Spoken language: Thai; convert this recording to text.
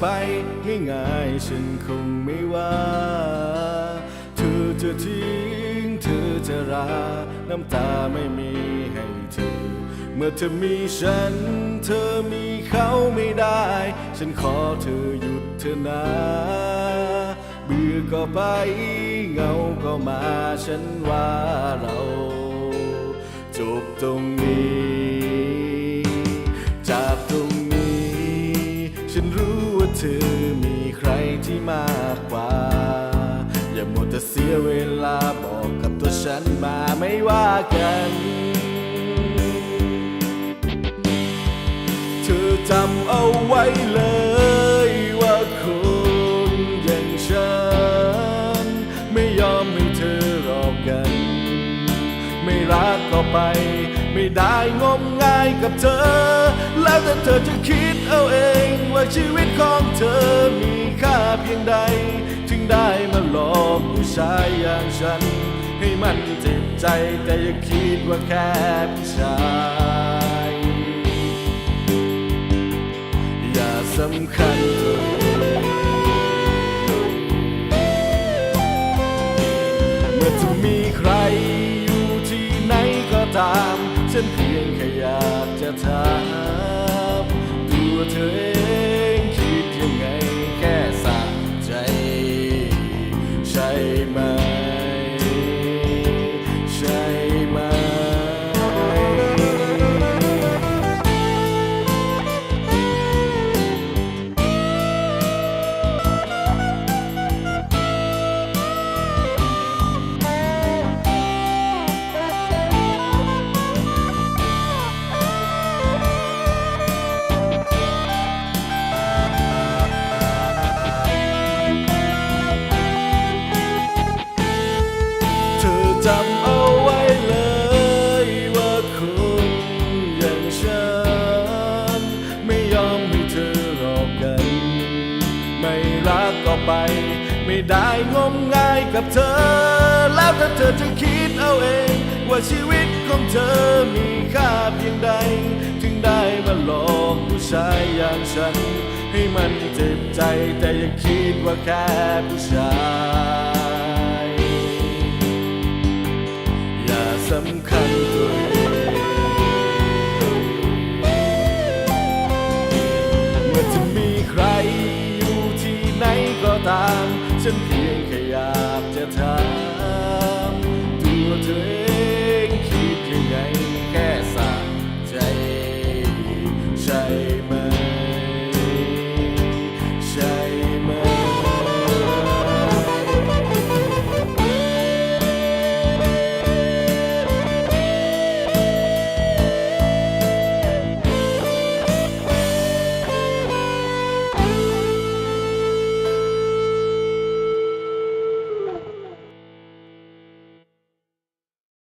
ไปง่ายๆฉันคงไม่ว่า เธอจะทิ้งเธอจะรา น้ำตาไม่มีให้เธอ เมื่อเธอมีฉัน เธอมีเขาไม่ได้ ฉันขอเธอหยุดเธอนะเบื่อก็ไปเหงาก็มาฉันว่าเรา จบตรงนี้ เธอมีใครที่มากกว่า อย่าหมดแต่เสียเวลาบอกกับตัวฉันมาไม่ว่ากัน เธอจำเอาไว้เลย ไม่ได้งมงายกับเธอ แล้วแต่เธอจะคิดเอาเองว่าชีวิตของเธอมีค่าเพียงใด ถึงได้มาหลอกผู้ชายอย่างฉัน ให้มันเจ็บใจแต่อย่าคิดว่าแค่ผู้ชายอย่าสำคัญเธอเมื่อจะมีใครอยู่ที่ไหนก็ตาม ฉันเพียงแค่อยากจะถามตัวเธอเองคิดยังไงแค่สะใจ ใช่ไหม ใช่ไหม ไป ไม่ได้งมงายกับเธอ แล้วถ้าเธอจะคิดเอาเอง ว่าชีวิตของเธอมีค่าเพียงใด ถึงได้มาหลอกผู้ชายอย่างฉัน ให้มันเจ็บใจแต่อย่าคิดว่าแค่ผู้ชาย